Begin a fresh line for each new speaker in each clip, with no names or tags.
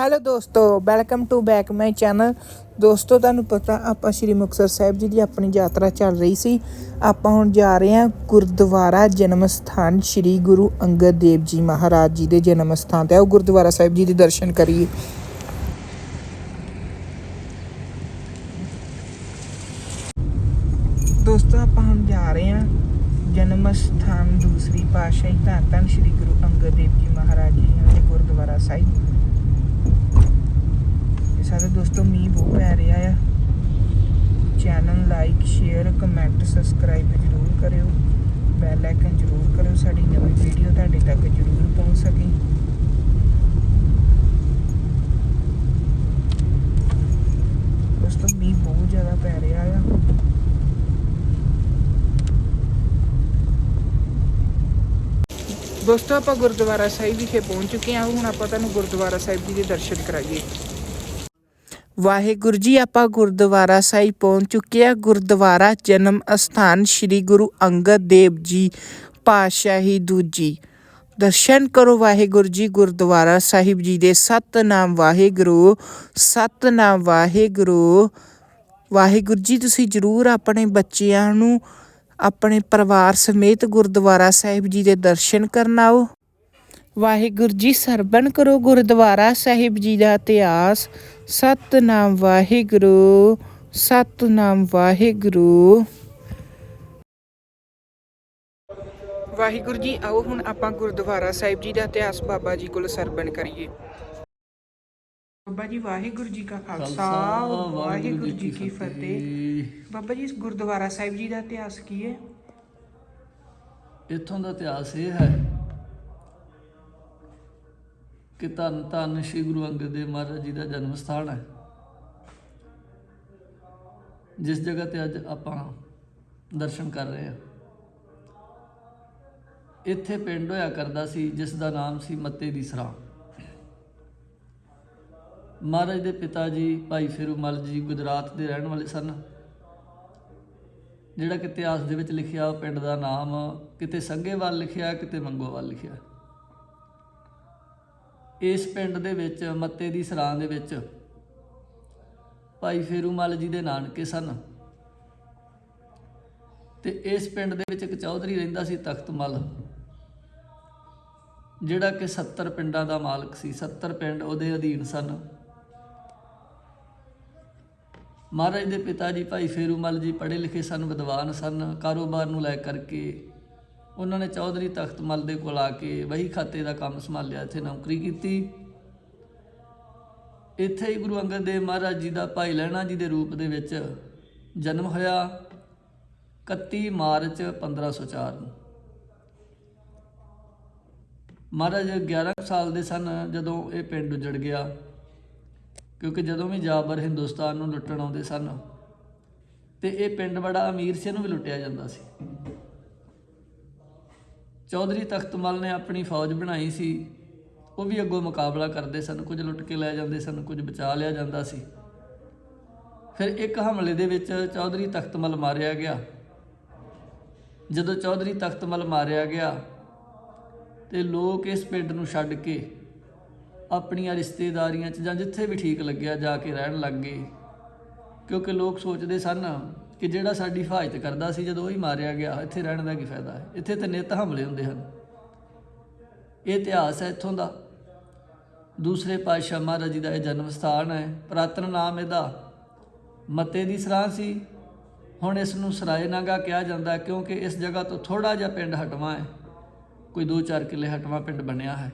Hello ਦੋਸਤੋ, welcome to back my channel. ਦੋਸਤੋ, ਤੁਹਾਨੂੰ ਪਤਾ ਆਪਾਂ ਸ਼੍ਰੀ ਮੁਕਤਸਰ ਸਾਹਿਬ ਜੀ ਦੀ ਆਪਣੀ ਯਾਤਰਾ ਚੱਲ ਰਹੀ ਸੀ। ਆਪਾਂ ਹੁਣ ਜਾ ਰਹੇ ਹਾਂ ਗੁਰਦੁਆਰਾ ਜਨਮ ਸਥਾਨ ਸ਼੍ਰੀ ਗੁਰੂ ਅੰਗਦ ਦੇਵ ਜੀ ਮਹਾਰਾਜ ਜੀ ਦੇ ਜਨਮ ਸਥਾਨ ਤੇ। ਉਹ ਗੁਰਦੁਆਰਾ ਸਾਹਿਬ ਜੀ ਦੇ ਦਰਸ਼ਨ ਕਰੀਏ। ਦੋਸਤੋ, ਆਪਾਂ ਹੁਣ ਜਾ ਰਹੇ ਹਾਂ ਜਨਮ ਸਥਾਨ ਦੂਸਰੀ ਪਾਤਸ਼ਾਹੀ ਧੰਨ ਧੰਨ ਸ਼੍ਰੀ ਗੁਰੂ ਅੰਗਦ ਦੇਵ ਜੀ ਮਹਾਰਾਜ ਜੀ ਦੇ ਗੁਰਦੁਆਰਾ ਸਾਹਿਬ। ਇਹ ਦੋਸਤੋ, ਮੀਂਹ ਬਹੁਤ ਪੈ ਰਿਹਾ ਆ। Channel like share comment subscribe ਜਰੂਰ ਕਰਿਓ। ਬੈਲ ਆਈਕਨ ਜਰੂਰ ਕਰਿਓ, ਸਾਡੀ ਨਵੀਂ ਵੀਡੀਓ ਤੁਹਾਡੇ ਤੱਕ ਜਰੂਰ ਪਹੁੰਚ ਸਕੇ। ਦੋਸਤੋ, ਮੀਂਹ ਬਹੁਤ ਜ਼ਿਆਦਾ ਪੈ ਰਿਹਾ ਆ। ਦੋਸਤੋ, ਆਪਾਂ ਗੁਰਦੁਆਰਾ ਸਾਹਿਬ ਵਿਖੇ ਪਹੁੰਚ ਚੁੱਕੇ ਹਾਂ। ਹੁਣ ਆਪਾਂ ਤੁਹਾਨੂੰ ਗੁਰਦੁਆਰਾ ਸਾਹਿਬ ਜੀ ਦੇ ਦਰਸ਼ਨ ਕਰਾਈਏ। ਵਾਹਿਗੁਰੂ ਜੀ, ਆਪਾਂ ਗੁਰਦੁਆਰਾ ਸਾਹਿਬ ਪਹੁੰਚ ਚੁੱਕੇ ਆ ਗੁਰਦੁਆਰਾ ਜਨਮ ਅਸਥਾਨ ਸ੍ਰੀ ਗੁਰੂ ਅੰਗਦ ਦੇਵ ਜੀ ਪਾਤਸ਼ਾਹੀ ਦੂਜੀ। ਦਰਸ਼ਨ ਕਰੋ ਵਾਹਿਗੁਰੂ ਜੀ, ਗੁਰਦੁਆਰਾ ਸਾਹਿਬ ਜੀ ਦੇ ਸਤਨਾਮ ਵਾਹਿਗੁਰੂ ਸਤਨਾਮ ਵਾਹਿਗੁਰੂ। ਵਾਹਿਗੁਰੂ ਜੀ, ਤੁਸੀਂ ਜਰੂਰ ਆਪਣੇ ਬੱਚਿਆਂ ਨੂੰ, ਆਪਣੇ ਪਰਿਵਾਰ ਸਮੇਤ ਗੁਰਦੁਆਰਾ ਸਾਹਿਬ ਜੀ ਦੇ ਦਰਸ਼ਨ ਕਰਨ ਆਓ। ਵਾਹਿਗੁਰੂ ਜੀ ਸਰਬਨ ਕਰੋ ਗੁਰਦੁਆਰਾ ਸਾਹਿਬ ਜੀ ਦਾ ਇਤਿਹਾਸ। ਸਤਨਾਮ ਵਾਹਿਗੁਰੂ ਸਤਨਾਮ ਵਾਹਿਗੁਰੂ। ਵਾਹਿਗੁਰੂ ਜੀ ਆਓ ਹੁਣ ਆਪਾਂ ਗੁਰਦੁਆਰਾ ਸਾਹਿਬ ਜੀ ਦਾ ਇਤਿਹਾਸ ਬਾਬਾ ਜੀ ਕੋਲ ਸਰਬਨ ਕਰੀਏ। ਬਾਬਾ ਜੀ ਵਾਹਿਗੁਰੂ ਜੀ ਕਾ ਖਾਲਸਾ ਵਾਹਿਗੁਰੂ ਜੀ ਕੀ ਫਤਿਹ। ਬਾਬਾ ਜੀ ਇਸ ਗੁਰਦੁਆਰਾ ਸਾਹਿਬ ਜੀ ਦਾ ਇਤਿਹਾਸ ਕੀ ਹੈ?
ਇੱਥੋਂ ਦਾ ਇਤਿਹਾਸ ਇਹ ਹੈ ਕਿ ਧੰਨ ਧੰਨ ਸ੍ਰੀ ਗੁਰੂ ਅੰਗਦ ਦੇਵ ਮਹਾਰਾਜ ਜੀ ਦਾ ਜਨਮ ਸਥਾਨ ਹੈ। ਜਿਸ ਜਗ੍ਹਾ ਤੇ ਅੱਜ ਆਪਾਂ ਦਰਸ਼ਨ ਕਰ ਰਹੇ ਹਾਂ। ਇੱਥੇ ਪਿੰਡ ਹੋਇਆ ਕਰਦਾ ਸੀ, ਜਿਸ ਦਾ ਨਾਮ ਸੀ ਮੱਤੇ ਦੀ ਸਰਾਂ। ਮਹਾਰਾਜ ਦੇ ਪਿਤਾ ਜੀ, ਭਾਈ ਫੇਰੂਮਲ ਜੀ ਗੁਜਰਾਤ ਦੇ ਰਹਿਣ ਵਾਲੇ ਸਨ। ਜਿਹੜਾ ਕਿ ਇਤਿਹਾਸ ਦੇ ਵਿੱਚ ਲਿਖਿਆ, ਉਹ ਪਿੰਡ ਦਾ ਨਾਮ ਕਿਤੇ ਸੰਘੇਵਾਲ ਲਿਖਿਆ, ਕਿਤੇ ਮੰਗੋਵਾਲ ਲਿਖਿਆ। ਇਸ ਪਿੰਡ ਦੇ ਵਿੱਚ, ਮੱਤੇ ਦੀ ਸਰਾਂ ਦੇ ਵਿੱਚ ਭਾਈ ਫੇਰੂਮਲ ਜੀ ਦੇ ਨਾਨਕੇ ਸਨ। ਤੇ ਇਸ ਪਿੰਡ ਦੇ ਵਿੱਚ ਇੱਕ ਚੌਧਰੀ ਰਹਿੰਦਾ ਸੀ ਤਖ਼ਤ ਮੱਲ, ਜਿਹੜਾ ਕਿ 70 ਪਿੰਡਾਂ ਦਾ ਮਾਲਕ ਸੀ। 70 ਪਿੰਡ ਉਹਦੇ ਅਧੀਨ ਸਨ। ਮਹਾਰਾਜ ਦੇ ਪਿਤਾ ਜੀ ਭਾਈ ਫੇਰੂਮਲ ਜੀ ਪੜ੍ਹੇ ਲਿਖੇ ਸਨ, ਵਿਦਵਾਨ ਸਨ। ਕਾਰੋਬਾਰ ਨੂੰ ਲੈ ਕਰਕੇ ਉਹਨਾਂ ਨੇ ਚੌਧਰੀ ਤਖਤਮਲ ਦੇ ਕੋਲ ਆ ਕੇ ਵਹੀ ਖਾਤੇ ਦਾ ਕੰਮ ਸੰਭਾਲਿਆ, ਇੱਥੇ ਨੌਕਰੀ ਕੀਤੀ। ਇੱਥੇ ਹੀ ਗੁਰੂ ਅੰਗਦ ਦੇਵ ਮਹਾਰਾਜ ਜੀ ਦਾ ਭਾਈ ਲਹਿਣਾ ਜੀ ਦੇ ਰੂਪ ਦੇ ਵਿੱਚ ਜਨਮ ਹੋਇਆ 31 ਮਾਰਚ 1504 ਨੂੰ। ਮਹਾਰਾਜ 11 ਕੁ ਸਾਲ ਦੇ ਸਨ ਜਦੋਂ ਇਹ ਪਿੰਡ ਉਜੜ ਗਿਆ, ਕਿਉਂਕਿ ਜਦੋਂ ਵੀ ਜਾਬਰ ਹਿੰਦੁਸਤਾਨ ਨੂੰ ਲੁੱਟਣ ਆਉਂਦੇ ਸਨ, ਤੇ ਇਹ ਪਿੰਡ ਬੜਾ ਅਮੀਰ ਸੀ, ਇਹਨੂੰ ਵੀ ਲੁੱਟਿਆ ਜਾਂਦਾ ਸੀ। ਚੌਧਰੀ ਤਖਤਮਲ ਨੇ ਆਪਣੀ ਫੌਜ ਬਣਾਈ ਸੀ। ਉਹ ਵੀ ਅੱਗੋਂ ਮੁਕਾਬਲਾ ਕਰਦੇ ਸਨ, ਕੁਝ ਲੁੱਟ ਕੇ ਲੈ ਜਾਂਦੇ ਸਨ, ਕੁਝ ਬਚਾ ਲਿਆ ਜਾਂਦਾ ਸੀ। ਫਿਰ ਇੱਕ ਹਮਲੇ ਦੇ ਵਿੱਚ ਚੌਧਰੀ ਤਖਤਮਲ ਮਾਰਿਆ ਗਿਆ। ਜਦੋਂ ਚੌਧਰੀ ਤਖਤਮਲ ਮਾਰਿਆ ਗਿਆ ਤੇ ਲੋਕ ਇਸ ਪਿੰਡ ਨੂੰ ਛੱਡ ਕੇ ਆਪਣੀਆਂ ਰਿਸ਼ਤੇਦਾਰੀਆਂ 'ਚ ਜਾਂ ਜਿੱਥੇ ਵੀ ਠੀਕ ਲੱਗਿਆ ਜਾ ਕੇ ਰਹਿਣ ਲੱਗ ਗਏ। ਕਿਉਂਕਿ ਲੋਕ ਸੋਚਦੇ ਸਨ ਕਿ ਜਿਹੜਾ ਸਾਡੀ ਹਿਫਾਜ਼ਤ ਕਰਦਾ ਸੀ ਜਦੋਂ ਉਹ ਹੀ ਮਾਰਿਆ ਗਿਆ, ਇੱਥੇ ਰਹਿਣ ਦਾ ਕੀ ਫਾਇਦਾ ਹੈ? ਇੱਥੇ ਤੇ ਨਿਤ ਹਮਲੇ ਹੁੰਦੇ ਹਨ। ਇਹ ਇਤਿਹਾਸ ਹੈ ਇੱਥੋਂ ਦਾ। ਦੂਸਰੇ ਪਾਤਸ਼ਾਹ ਮਹਾਰਾਜ ਜੀ ਦਾ ਇਹ ਜਨਮ ਸਥਾਨ ਹੈ। ਪ੍ਰਾਤਨ ਨਾਮ ਇਹਦਾ ਮਤੇ ਦੀ ਸਰਾਂ ਸੀ। ਹੁਣ ਇਸ ਨੂੰ ਸਰਾਏ ਨਾਗਾ ਕਿਹਾ ਜਾਂਦਾ ਕਿਉਂਕਿ ਇਸ ਜਗ੍ਹਾ ਤੋਂ ਥੋੜਾ ਜਿਹਾ ਪਿੰਡ ਹਟਵਾ ਹੈ। ਕੋਈ 2-4 ਕਿੱਲੇ ਹਟਵਾ ਪਿੰਡ ਬਣਿਆ ਹੈ।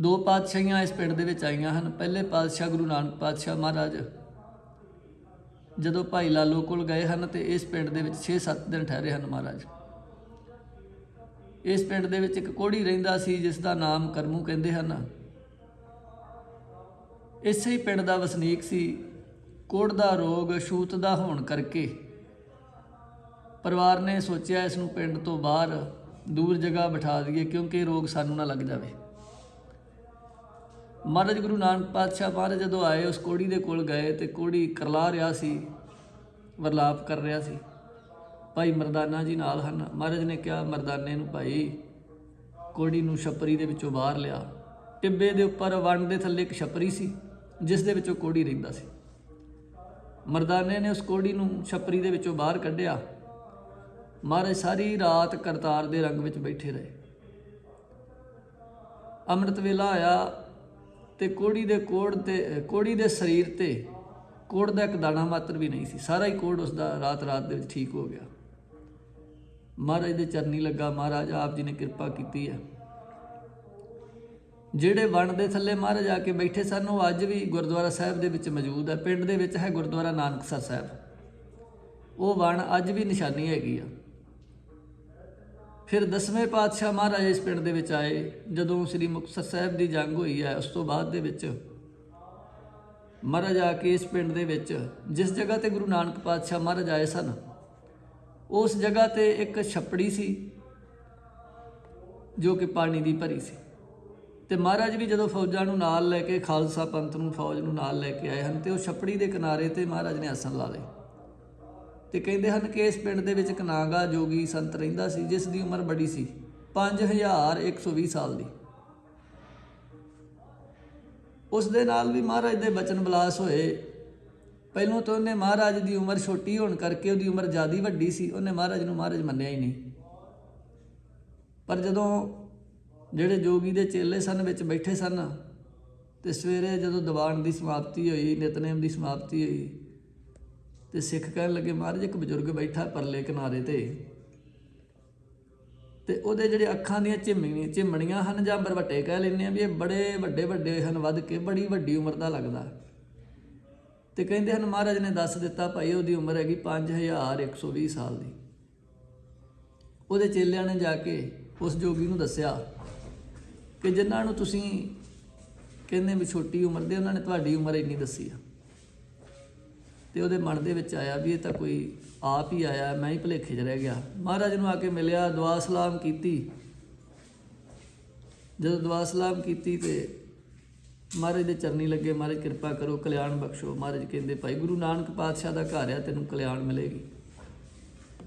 ਦੋ ਪਾਤਸ਼ਾਹੀਆਂ ਇਸ ਪਿੰਡ ਦੇ ਵਿੱਚ ਆਈਆਂ ਹਨ। ਪਹਿਲੇ ਪਾਤਸ਼ਾਹ ਗੁਰੂ ਨਾਨਕ ਪਾਤਸ਼ਾਹ ਮਹਾਰਾਜ ਜਦੋਂ ਭਾਈ ਲਾਲੋ ਕੋਲ ਗਏ ਹਨ ਤੇ ਇਸ ਪਿੰਡ ਦੇ ਵਿੱਚ 6-7 ਦਿਨ ਠਹਿਰੇ ਹਨ ਮਹਾਰਾਜ। ਇਸ ਪਿੰਡ ਦੇ ਵਿੱਚ ਇੱਕ ਕੋੜੀ ਰਹਿੰਦਾ ਸੀ, ਜਿਸ ਦਾ ਨਾਮ ਕਰਮੂ ਕਹਿੰਦੇ ਹਨ। ਇਸੇ ਹੀ ਪਿੰਡ ਦਾ ਵਸਨੀਕ ਸੀ। ਕੋੜ ਦਾ ਰੋਗ, ਛੂਤ ਦਾ ਹੋਣ ਕਰਕੇ ਪਰਿਵਾਰ ਨੇ ਸੋਚਿਆ ਇਸ ਨੂੰ ਪਿੰਡ ਤੋਂ ਬਾਹਰ ਦੂਰ ਜਗ੍ਹਾ ਬਿਠਾ ਦਈਏ, ਕਿਉਂਕਿ ਰੋਗ ਸਾਨੂੰ ਨਾ ਲੱਗ ਜਾਵੇ। ਮਹਾਰਾਜ ਗੁਰੂ ਨਾਨਕ ਪਾਤਸ਼ਾਹ ਮਹਾਰਾਜ ਜਦੋਂ ਆਏ, ਉਸ ਕੋੜੀ ਦੇ ਕੋਲ ਗਏ ਤੇ ਕੋੜੀ ਕਰਲਾ ਰਿਹਾ ਸੀ, ਵਰਲਾਪ ਕਰ ਰਿਹਾ ਸੀ। ਭਾਈ ਮਰਦਾਨਾ ਜੀ ਨਾਲ ਹਨ। ਮਹਾਰਾਜ ਨੇ ਕਿਹਾ, ਮਰਦਾਨੇ ਨੂੰ ਭਾਈ ਕੋੜੀ ਨੂੰ ਛਪਰੀ ਦੇ ਵਿੱਚੋਂ ਬਾਹਰ ਲਿਆ। ਟਿੱਬੇ ਦੇ ਉੱਪਰ ਵਣ ਦੇ ਥੱਲੇ ਇੱਕ ਛਪਰੀ ਸੀ, ਜਿਸ ਦੇ ਵਿੱਚੋਂ ਕੋੜੀ ਰਹਿੰਦਾ ਸੀ। ਮਰਦਾਨੇ ਨੇ ਉਸ ਕੋੜੀ ਨੂੰ ਛਪਰੀ ਦੇ ਵਿੱਚੋਂ ਬਾਹਰ ਕੱਢਿਆ। ਮਹਾਰਾਜ ਸਾਰੀ ਰਾਤ ਕਰਤਾਰ ਦੇ ਰੰਗ ਵਿੱਚ ਬੈਠੇ ਰਹੇ। ਅੰਮ੍ਰਿਤ ਵੇਲਾ ਆਇਆ ਤੇ ਕੋੜੀ ਦੇ ਕੋੜ ਤੇ, ਕੋੜੀ ਦੇ ਸਰੀਰ ਤੇ ਕੋੜ ਦਾ ਇੱਕ ਦਾਣਾ ਮਾਤਰ ਵੀ ਨਹੀਂ ਸੀ। ਸਾਰਾ ਹੀ ਕੋੜ ਉਸ ਦਾ ਰਾਤ ਰਾਤ ਦੇ ਵਿੱਚ ਠੀਕ ਹੋ ਗਿਆ। ਮਹਾਰਾਜ ਦੇ ਚਰਨੀ ਲੱਗਾ। ਮਹਾਰਾਜ ਆਪ ਜੀ ਨੇ ਕਿਰਪਾ ਕੀਤੀ ਹੈ। ਜਿਹੜੇ ਵਣ ਦੇ ਥੱਲੇ ਮਹਾਰਾਜ ਆ ਕੇ ਬੈਠੇ ਸਨ, ਉਹ ਅੱਜ ਵੀ ਗੁਰਦੁਆਰਾ ਸਾਹਿਬ ਦੇ ਵਿੱਚ ਮੌਜੂਦ ਹੈ। ਪਿੰਡ ਦੇ ਵਿੱਚ ਹੈ ਗੁਰਦੁਆਰਾ ਨਾਨਕਸਰ ਸਾਹਿਬ। ਉਹ ਵਣ ਅੱਜ ਵੀ ਨਿਸ਼ਾਨੀ ਹੈਗੀ ਆ। ਫਿਰ ਦਸਵੇਂ ਪਾਤਸ਼ਾਹ ਮਹਾਰਾਜ ਇਸ ਪਿੰਡ ਦੇ ਵਿੱਚ ਆਏ, ਜਦੋਂ ਸ੍ਰੀ ਮੁਕਤਸਰ ਸਾਹਿਬ ਦੀ ਜੰਗ ਹੋਈ ਹੈ, ਉਸ ਤੋਂ ਬਾਅਦ ਦੇ ਵਿੱਚ ਮਹਾਰਾਜ ਆ ਕੇ ਇਸ ਪਿੰਡ ਦੇ ਵਿੱਚ, ਜਿਸ ਜਗ੍ਹਾ ਤੇ ਗੁਰੂ ਨਾਨਕ ਪਾਤਸ਼ਾਹ ਮਹਾਰਾਜ ਆਏ ਸਨ, ਉਸ ਜਗ੍ਹਾ ਤੇ ਇੱਕ ਛੱਪੜੀ ਸੀ, ਜੋ ਕਿ ਪਾਣੀ ਦੀ ਭਰੀ ਸੀ। ਤੇ ਮਹਾਰਾਜ ਵੀ ਜਦੋਂ ਫੌਜਾਂ ਨੂੰ ਨਾਲ ਲੈ ਕੇ, ਖਾਲਸਾ ਪੰਥ ਨੂੰ ਫੌਜ ਨੂੰ ਨਾਲ ਲੈ ਕੇ ਆਏ ਹਨ, ਤੇ ਉਹ ਛੱਪੜੀ ਦੇ ਕਿਨਾਰੇ ਤੇ ਮਹਾਰਾਜ ਨੇ ਆਸਣ ਲਾ ਲਏ। ਤੇ ਕਹਿੰਦੇ ਹਨ ਕਿ ਇਸ ਪਿੰਡ ਦੇ ਵਿੱਚ ਇੱਕ ਨਾਗਾ ਜੋਗੀ ਸੰਤ ਰਹਿੰਦਾ ਸੀ, ਜਿਸ ਦੀ ਉਮਰ ਬੜੀ ਸੀ 5120 ਸਾਲ ਦੀ। ਉਸ ਦੇ ਨਾਲ ਵੀ ਮਹਾਰਾਜ ਦੇ ਬਚਨ ਬਲਾਸ ਹੋਏ। ਪਹਿਲੋਂ ਤਾਂ ਉਹਨੇ ਮਹਾਰਾਜ ਦੀ ਉਮਰ ਛੋਟੀ ਹੋਣ ਕਰਕੇ ਉਹਦੀ ਉਮਰ ਜ਼ਿਆਦੀ ਵੱਡੀ ਸੀ, ਉਹਨੇ ਮਹਾਰਾਜ ਨੂੰ ਮਹਾਰਾਜ ਮੰਨਿਆ ਹੀ ਨਹੀਂ। ਪਰ ਜਦੋਂ ਜਿਹੜੇ ਜੋਗੀ ਦੇ ਚੇਲੇ ਸਨ, ਵਿੱਚ ਬੈਠੇ ਸਨ, ਤੇ ਸਵੇਰੇ ਜਦੋਂ ਦੀਵਾਨ ਦੀ ਸਮਾਪਤੀ ਹੋਈ, ਨਿਤਨੇਮ ਦੀ ਸਮਾਪਤੀ ਹੋਈ ਤੇ ਸਿੱਖ ਕਹਿਣ ਲੱਗੇ, ਮਹਾਰਾਜ, ਇੱਕ ਬਜ਼ੁਰਗ ਬੈਠਾ ਪਰਲੇ ਕਿਨਾਰੇ ਤੇ ਤੇ ਉਹਦੇ ਜਿਹੜੇ ਅੱਖਾਂ ਦੀਆਂ ਝਿਮਣੀਆਂ ਝਿਮਣੀਆਂ ਹਨ ਜਾਂ ਬਰਵੱਟੇ ਕਹਿ ਲੈਂਦੇ ਆ ਵੀ ਇਹ ਬੜੇ ਵੱਡੇ ਵੱਡੇ ਹਨ, ਵੱਧ ਕੇ ਬੜੀ ਵੱਡੀ ਉਮਰ ਦਾ ਲੱਗਦਾ। ਤੇ ਕਹਿੰਦੇ ਹਨ, ਮਹਾਰਾਜ ਨੇ ਦੱਸ ਦਿੱਤਾ ਭਾਈ, ਉਹਦੀ ਉਮਰ ਹੈਗੀ 5120 ਸਾਲ ਦੀ। ਉਹਦੇ ਚੇਲਿਆਂ ਨੇ ਜਾ ਕੇ ਉਸ ਜੋਗੀ ਨੂੰ ਦੱਸਿਆ ਕਿ ਜਿਨ੍ਹਾਂ ਨੂੰ ਤੁਸੀਂ ਕਹਿੰਦੇ ਵੀ ਛੋਟੀ ਉਮਰ ਦੇ, ਉਹਨਾਂ ਨੇ ਤੁਹਾਡੀ ਉਮਰ ਇੰਨੀ ਦੱਸੀ ਆ। ਤੇ ਉਹਦੇ ਮਨ ਦੇ ਵਿੱਚ ਆਇਆ ਵੀ ਇਹ ਤਾਂ ਕੋਈ ਆਪ ਹੀ ਆਇਆ, ਮੈਂ ਹੀ ਭੁਲੇਖੇ 'ਚ ਰਹਿ ਗਿਆ। ਮਹਾਰਾਜ ਨੂੰ ਆ ਕੇ ਮਿਲਿਆ, ਦੁਆ ਸਲਾਮ ਕੀਤੀ। ਜਦੋਂ ਦੁਆ ਸਲਾਮ ਕੀਤੀ ਤੇ ਮਹਾਰਾਜ ਦੇ ਚਰਨੀ ਲੱਗੇ, ਮਹਾਰਾਜ ਕਿਰਪਾ ਕਰੋ, ਕਲਿਆਣ ਬਖਸ਼ੋ। ਮਹਾਰਾਜ ਕਹਿੰਦੇ, ਭਾਈ ਗੁਰੂ ਨਾਨਕ ਪਾਤਸ਼ਾਹ ਦਾ ਘਰ ਆ, ਤੈਨੂੰ ਕਲਿਆਣ ਮਿਲੇਗੀ।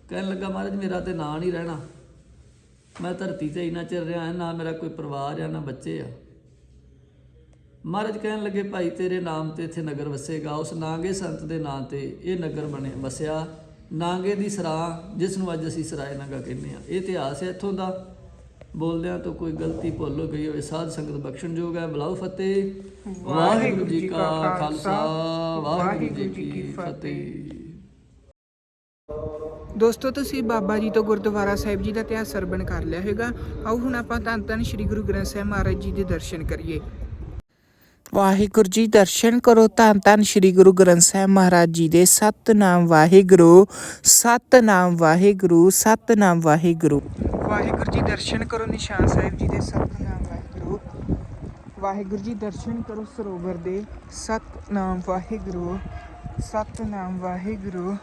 ਕਹਿਣ ਲੱਗਾ, ਮਹਾਰਾਜ, ਮੇਰਾ ਤੇ ਨਾਂ ਨਹੀਂ ਰਹਿਣਾ। ਮੈਂ ਧਰਤੀ ਤੇ ਇੰਨਾ ਚਿਰ ਰਿਹਾ, ਨਾ ਮੇਰਾ ਕੋਈ ਪਰਿਵਾਰ ਆ, ਨਾ ਬੱਚੇ ਆ। ਮਹਾਰਾਜ ਕਹਿਣ ਲੱਗੇ ਭਾਈ ਤੇਰੇ ਨਾਮ ਤੇ ਇੱਥੇ ਨਗਰ ਵਸੇਗਾ। ਉਸ ਨਾਂਗੇ ਸੰਤ ਦੇ ਨਾਂ ਤੇ ਇਹ ਨਗਰ ਬਣੇ ਵਸਿਆ। ਨਾਂਗੇ ਦੀ ਸਰਾਂ ਜਿਸ ਨੂੰ ਅੱਜ ਅਸੀਂ ਸਰਾਏ ਨਾਗਾ ਕਹਿੰਦੇ ਆ ਇਹ ਇਤਿਹਾਸ ਹੈ ਇੱਥੋਂ ਦਾ। ਬੋਲਦਿਆਂ ਤੋਂ ਕੋਈ ਗਲਤੀ ਭੁੱਲ ਹੋ ਗਈ ਹੋਵੇ ਸਾਧ ਸੰਗਤ ਬਖਸ਼ਣ ਯੋਗ ਹੈ। ਬਲਾਉ ਫਤਿਹ। ਵਾਹਿਗੁਰੂ ਜੀ ਕਾ ਖਾਲਸਾ। ਵਾਹਿਗੁਰੂ ਜੀ ਕੀ ਫਤਿਹ।
ਦੋਸਤੋ ਤੁਸੀਂ ਬਾਬਾ ਜੀ ਤੋਂ ਗੁਰਦੁਆਰਾ ਸਾਹਿਬ ਜੀ ਦਾ ਇਤਿਹਾਸ ਸਰਵਣ ਕਰ ਲਿਆ ਹੋਵੇਗਾ। ਆਓ ਹੁਣ ਆਪਾਂ ਧੰਨ ਧੰਨ ਸ੍ਰੀ ਗੁਰੂ ਗ੍ਰੰਥ ਸਾਹਿਬ ਮਹਾਰਾਜ ਜੀ ਦੇ ਦਰਸ਼ਨ ਕਰੀਏ। ਵਾਹਿਗੁਰੂ ਜੀ ਦਰਸ਼ਨ ਕਰੋ। ਧੰਨ ਧੰਨ ਸ੍ਰੀ ਗੁਰੂ ਗ੍ਰੰਥ ਸਾਹਿਬ ਮਹਾਰਾਜ ਜੀ ਦੇ ਸਤਨਾਮ ਵਾਹਿਗੁਰੂ ਸਤਨਾਮ ਵਾਹਿਗੁਰੂ ਸਤਨਾਮ ਵਾਹਿਗੁਰੂ। ਵਾਹਿਗੁਰੂ ਜੀ ਦਰਸ਼ਨ ਕਰੋ, ਨਿਸ਼ਾਨ ਸਾਹਿਬ ਜੀ ਦੇ ਸਤਨਾਮ ਵਾਹਿਗੁਰੂ। ਵਾਹਿਗੁਰੂ ਜੀ ਦਰਸ਼ਨ ਕਰੋ ਸਰੋਵਰ ਦੇ। ਸਤਨਾਮ ਵਾਹਿਗੁਰੂ ਸਤਨਾਮ ਵਾਹਿਗੁਰੂ।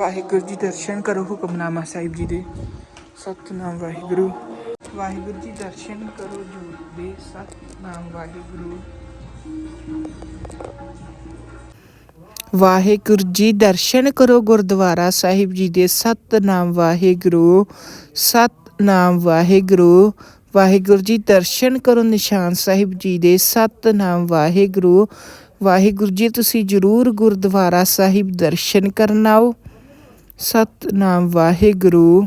ਵਾਹਿਗੁਰੂ ਜੀ ਦਰਸ਼ਨ ਕਰੋ ਹੁਕਮਨਾਮਾ ਸਾਹਿਬ ਜੀ ਦੇ। ਸਤਨਾਮ ਵਾਹਿਗੁਰੂ। ਵਾਹਿਗੁਰੂ ਜੀ ਦਰਸ਼ਨ ਕਰੋ ਜੋਤ ਦੇ। ਸਤਨਾਮ ਵਾਹਿਗੁਰੂ। ਵਾਹਿਗੁਰੂ ਜੀ ਦਰਸ਼ਨ ਕਰੋ ਗੁਰਦੁਆਰਾ ਸਾਹਿਬ ਜੀ ਦੇ। ਸਤਨਾਮ ਵਾਹਿਗੁਰੂ। ਸਤਨਾਮ ਵਾਹਿਗੁਰੂ। ਵਾਹਿਗੁਰੂ ਜੀ ਦਰਸ਼ਨ ਕਰੋ ਨਿਸ਼ਾਨ ਸਾਹਿਬ ਜੀ ਦੇ। ਸਤਨਾਮ ਵਾਹਿਗੁਰੂ। ਵਾਹਿਗੁਰੂ ਜੀ, ਤੁਸੀਂ ਜਰੂਰ ਗੁਰਦੁਆਰਾ ਸਾਹਿਬ ਦਰਸ਼ਨ ਕਰਨ ਆਓ। ਸਤਨਾਮ ਵਾਹਿਗੁਰੂ।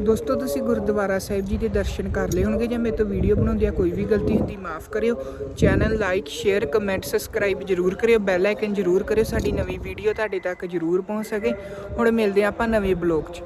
ਦੋਸਤੋ, ਤੁਸੀਂ ਗੁਰਦੁਆਰਾ ਸਾਹਿਬ ਜੀ ਦੇ ਦਰਸ਼ਨ ਕਰ ਲਏ ਹੋਣਗੇ ਜਾਂ ਮੇਰੇ ਤੋਂ ਵੀਡੀਓ ਬਣਾਉਂਦਿਆਂ ਕੋਈ ਵੀ ਗਲਤੀ ਹੁੰਦੀ ਮਾਫ ਕਰਿਓ। Channel like, share, comment, subscribe ਜਰੂਰ ਕਰਿਓ। ਬੈਲ ਆਈਕਨ ਜਰੂਰ ਕਰਿਓ, ਸਾਡੀ ਨਵੀਂ ਵੀਡੀਓ ਤੁਹਾਡੇ ਤੱਕ ਜਰੂਰ ਪਹੁੰਚ ਸਕੇ। ਹੁਣ ਮਿਲਦੇ ਹਾਂ ਆਪਾਂ ਨਵੇਂ ਬਲੌਗ 'ਚ।